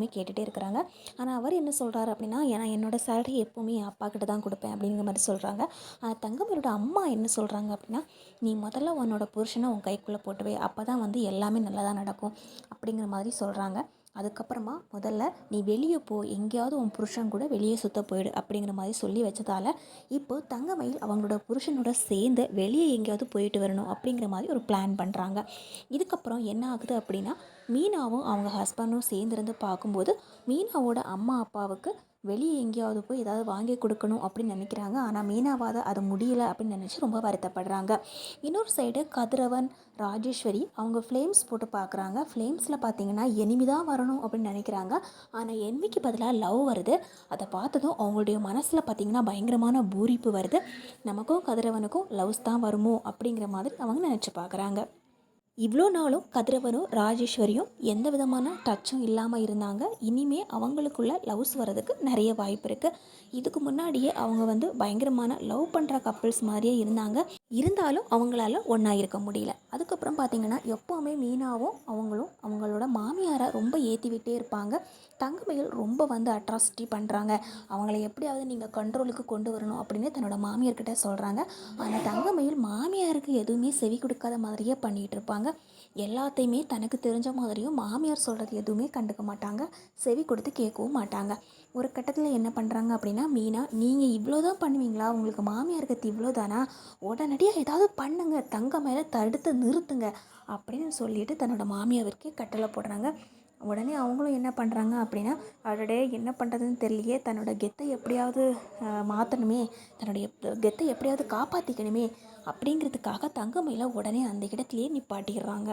எப்போவுமே கேட்டுகிட்டே இருக்கிறாங்க. ஆனால் அவர் என்ன சொல்கிறாரு அப்படின்னா ஏன்னா என்னோடய சேலரி எப்போவுமே என் அப்பா கிட்ட தான் கொடுப்பேன் அப்படிங்கிற மாதிரி சொல்கிறாங்க ஆனால் தங்கமரோட அம்மா என்ன சொல்கிறாங்க அப்படின்னா நீ முதல்ல உன்னோட புருஷனை உன் கைக்குள்ளே போட்டுவே அப்போ தான் வந்து எல்லாமே நல்லதாக நடக்கும். அப்படிங்கிற மாதிரி சொல்கிறாங்க அதுக்கப்புறமா முதல்ல நீ வெளியே போ. எங்கேயாவது உன் புருஷன் கூட வெளியே சுத்த போயிடு. அப்படிங்கிற மாதிரி சொல்லி வச்சதால இப்போ தங்கமயில் அவங்களோட புருஷனோட சேர்ந்து வெளியே எங்கேயாவது போயிட்டு வரணும் அப்படிங்கிற மாதிரி ஒரு பிளான் பண்ணுறாங்க இதுக்கப்புறம் என்ன ஆகுது அப்படின்னா மீனாவும் அவங்க ஹஸ்பண்டும் சேர்ந்துருந்து பார்க்கும்போது மீனாவோட அம்மா அப்பாவுக்கு வெளியே எங்கேயாவது போய் ஏதாவது வாங்கி கொடுக்கணும் அப்படின்னு நினைக்கிறாங்க. ஆனால் மீனாவாத அது முடியலை அப்படின்னு நினச்சி ரொம்ப வருத்தப்படுறாங்க. இன்னொரு சைடு கதிரவன் ராஜேஸ்வரி அவங்க ஃப்ளேம்ஸ் போட்டு பார்க்குறாங்க. ஃப்ளேம்ஸில் பார்த்தீங்கன்னா எனிமி தான் வரணும் அப்படின்னு நினைக்கிறாங்க. ஆனால் எனிமிக்கு பதிலாக லவ் வருது. அதை பார்த்ததும் அவங்களுடைய மனசில் பார்த்தீங்கன்னா பயங்கரமான பூரிப்பு வருது. நமக்கும் கதிரவனுக்கும் லவ்ஸ் தான் வருமோ அப்படிங்கிற மாதிரி அவங்க நினச்சி பார்க்குறாங்க. இவ்வளோ நாளும் கதிரவனும் ராஜேஸ்வரியும் எந்த விதமான டச்சும் இல்லாமல் இருந்தாங்க. இனிமே அவங்களுக்குள்ள லவ்ஸ் வர்றதுக்கு நிறைய வாய்ப்பு இருக்குது இதுக்கு முன்னாடியே அவங்க வந்து பயங்கரமான லவ் பண்ணுற கப்பிள்ஸ் மாதிரியே இருந்தாங்க. இருந்தாலும் அவங்களால ஒன்றா இருக்க முடியல. அதுக்கப்புறம் பார்த்தீங்கன்னா எப்போவுமே மீனாவும் அவங்களும் அவங்களோட மாமியாரை ரொம்ப ஏற்றி விட்டே இருப்பாங்க. தங்கமயில் ரொம்ப வந்து அட்ராசிட்டி பண்ணுறாங்க அவங்கள எப்படியாவது நீங்கள் கண்ட்ரோலுக்கு கொண்டு வரணும் அப்படின்னு தன்னோட மாமியார்கிட்ட சொல்கிறாங்க ஆனால் தங்கமயில் மாமியாருக்கு எதுவுமே செவி கொடுக்காத மாதிரியே பண்ணிகிட்டு இருப்பாங்க. எல்லாத்தையுமே தனக்கு தெரிஞ்ச மாதிரியும் மாமியார் சொல்கிறது எதுவுமே கண்டுக்க மாட்டாங்க. செவி கொடுத்து கேட்கவும் மாட்டாங்க. ஒரு கட்டத்தில் என்ன பண்ணுறாங்க அப்படின்னா மீனா நீங்கள் இவ்வளோ தான் பண்ணுவீங்களா? உங்களுக்கு மாமியார் கத்தி இவ்வளோ தானா உடனடியாக ஏதாவது பண்ணுங்க. தங்க மேலே தடுத்து நிறுத்துங்க. அப்படின்னு சொல்லிட்டு தன்னோட மாமியாவிற்கே கட்டளை போடுறாங்க. உடனே அவங்களும் என்ன பண்ணுறாங்க அப்படின்னா அடடே என்ன பண்ணுறதுன்னு தெரியலையே. தன்னோட கெத்தை எப்படியாவது மாற்றணுமே தன்னுடைய கெத்தை எப்படியாவது காப்பாற்றிக்கணுமே அப்படிங்கிறதுக்காக தங்கமயில உடனே அந்த இடத்துலையே நிப்பாட்டிடுறாங்க.